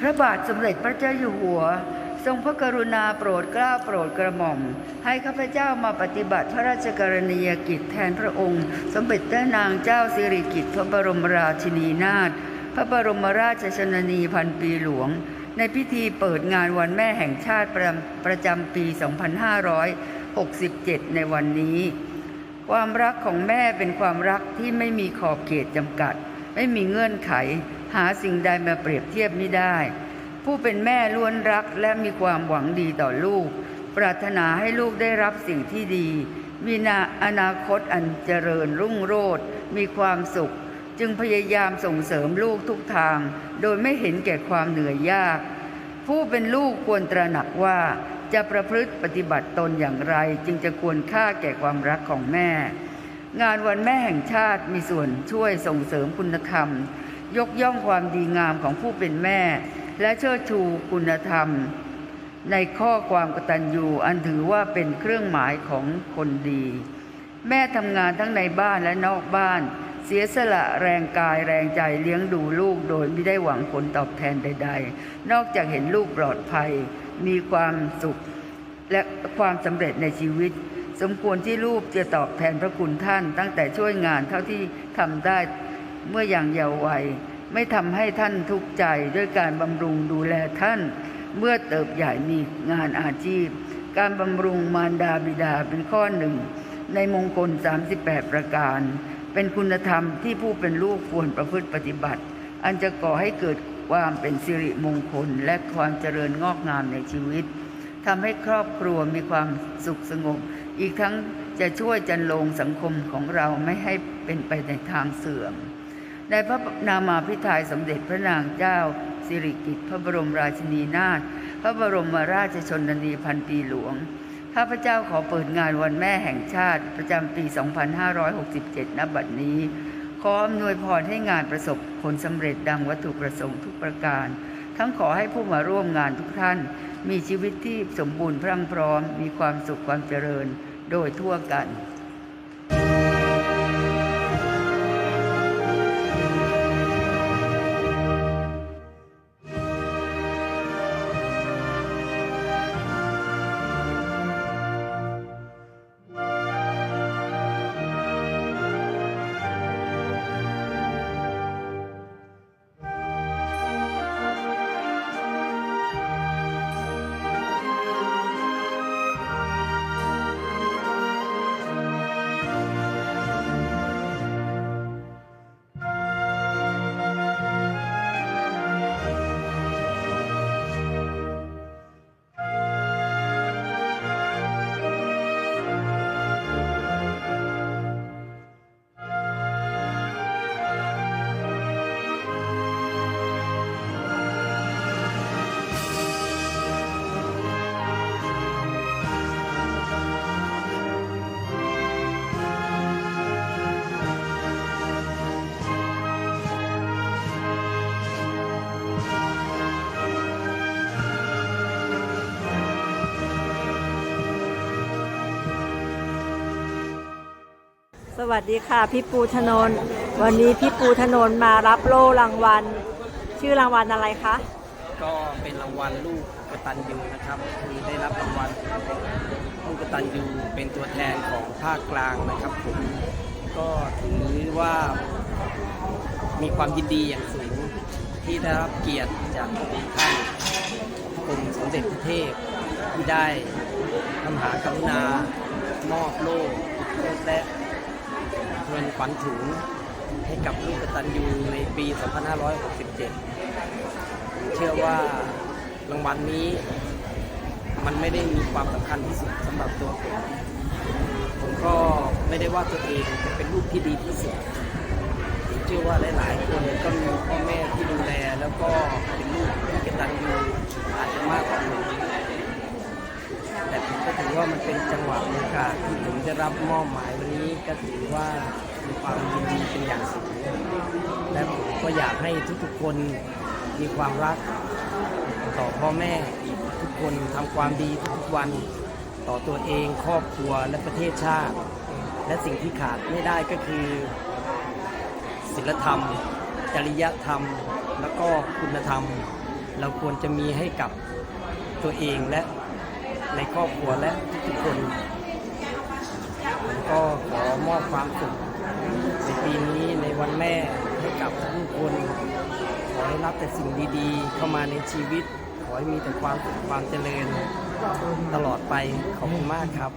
พระบาทสมเด็จพระเจ้าอยู่หัว ทรงพระกรุณาโปรดเกล้าโปรดกระหม่อม ให้ข้าพเจ้ามาปฏิบัติพระราชกรณียกิจแทนพระองค์ สมเด็จพระนางเจ้าสิริกิติ์พระบรมราชินีนาถพระบรมราชชนนีพันปีหลวง ในพิธีเปิดงานวันแม่แห่งชาติประประจำปี 2567 ในวันนี้ ความรักของแม่เป็นความรักที่ไม่มีขอบเขตจำกัด ไม่มีเงื่อนไข หาสิ่งใดมาเปรียบเทียบไม่ได้ ผู้เป็นแม่ล้วนรักและมีความหวังดีต่อลูก ปรารถนาให้ลูกได้รับสิ่งที่ดี มีนาอนาคตอันเจริญรุ่งโรจน์มีความสุข จึงพยายามส่งเสริมลูกทุกทาง โดยไม่เห็นแก่ความเหนื่อยยาก ผู้เป็นลูกควรตระหนักว่าจะประพฤติปฏิบัติตนอย่างไร จึงจะควรค่าแก่ความรักของแม่ งานวันแม่แห่งชาติมีส่วนช่วยส่งเสริมคุณธรรม ยกย่องความดีงามของผู้เป็นแม่ และเชิดชูคุณธรรม ในข้อความกตัญญูอันถือว่าเป็นเครื่องหมายของคนดี แม่ทำงานทั้งในบ้านและนอกบ้าน เสียสละแรงกายแรงใจเลี้ยงดูลูกโดยไม่ได้หวังผลตอบแทนใด ๆ นอกจากเห็นลูกปลอดภัย มีความสุขและความสำเร็จในชีวิตสมควรที่ลูกจะตอบแทนพระคุณท่าน ตั้งแต่ช่วยงานเท่าที่ทำได้ เมื่ออย่างเยาว์วัย ไม่ทำให้ท่านทุกข์ใจด้วยการบำรุงดูแลท่าน เมื่อเติบใหญ่มีงานอาชีพ การบำรุงมารดาบิดาเป็นข้อหนึ่ง ในมงคล 38 ประการ เป็นคุณธรรมที่ผู้เป็นลูกควรประพฤติปฏิบัติ อันจะก่อให้เกิดความเป็นสิริมงคลและความเจริญงอกงามในชีวิตทำให้ครอบครัวมีความสุขสงบ อีกทั้งจะช่วยจันลงสังคมของเราไม่ให้เป็นไปในทางเสื่อม ในพระนามาพิไทยสมเด็จพระนางเจ้า สิริกิติ์พระบรมราชินีนาถพระบรมราชชนนีพันปีหลวงข้าพเจ้าขอเปิดงานวันแม่แห่งชาติประจำปี 2567 ณ บัดนี้ ขออำนวยพรให้งานประสบผลสำเร็จดังวัตถุประสงค์ทุกประการ ทั้งขอให้ผู้มาร่วมงานทุกท่าน มีชีวิตที่สมบูรณ์พรั่งพร้อม มีความสุขความเจริญ โดยทั่วกัน สวัสดีค่ะพี่ปูธนน์วันนี้พี่ปูธนน์มารับโล่รางวัล ชื่อรางวัลอะไรคะก็เป็นรางวัลลูกกตัญญูนะครับคือได้รับรางวัลลูกกตัญญูเป็นตัวแทนของภาคกลางนะครับผมก็ถือว่ามีความยินดีอย่างสูงที่ได้รับเกียรติจากท่านกรมสมเด็จพระเทพที่ได้ทำหากรุณามอบโล่และ เงินขวัญถุงให้กับลูกกตัญญูในปี 2567 เชื่อว่ารางวัลนี้มันไม่ได้มีความสำคัญที่สุดสำหรับตัวผม ผมก็ไม่ได้ว่าตัวเองจะเป็นลูกที่ดีที่สุดผมเชื่อว่าหลาย ๆ คนก็มีพ่อแม่ที่ดูแลแล้วก็เป็นลูกที่กตัญญูอาจจะมากกว่าผม แต่ผมก็ถือว่ามันเป็นจังหวะโอกาสที่ผมจะรับมอบหมายวันนี้ก็ถือว่ามีความยินดีเป็นอย่างสูงและผมก็อยากให้ทุกๆคนมีความรักต่อพ่อแม่ทุกคนทำความดีทุกวันต่อตัวเองครอบครัวและประเทศชาติ และสิ่งที่ขาดไม่ได้ก็คือศีลธรรม จริยธรรม แล้วก็คุณธรรม เราควรจะมีให้กับตัวเองและ ในครอบครัวและทุกๆคนผมก็ขอมอบความสุขในปีนี้ในวันแม่ให้กับทุกคน ขอให้รับแต่สิ่งดีๆ เข้ามาในชีวิต ขอให้มีแต่ความสุขความเจริญตลอดไปขอบคุณมากครับ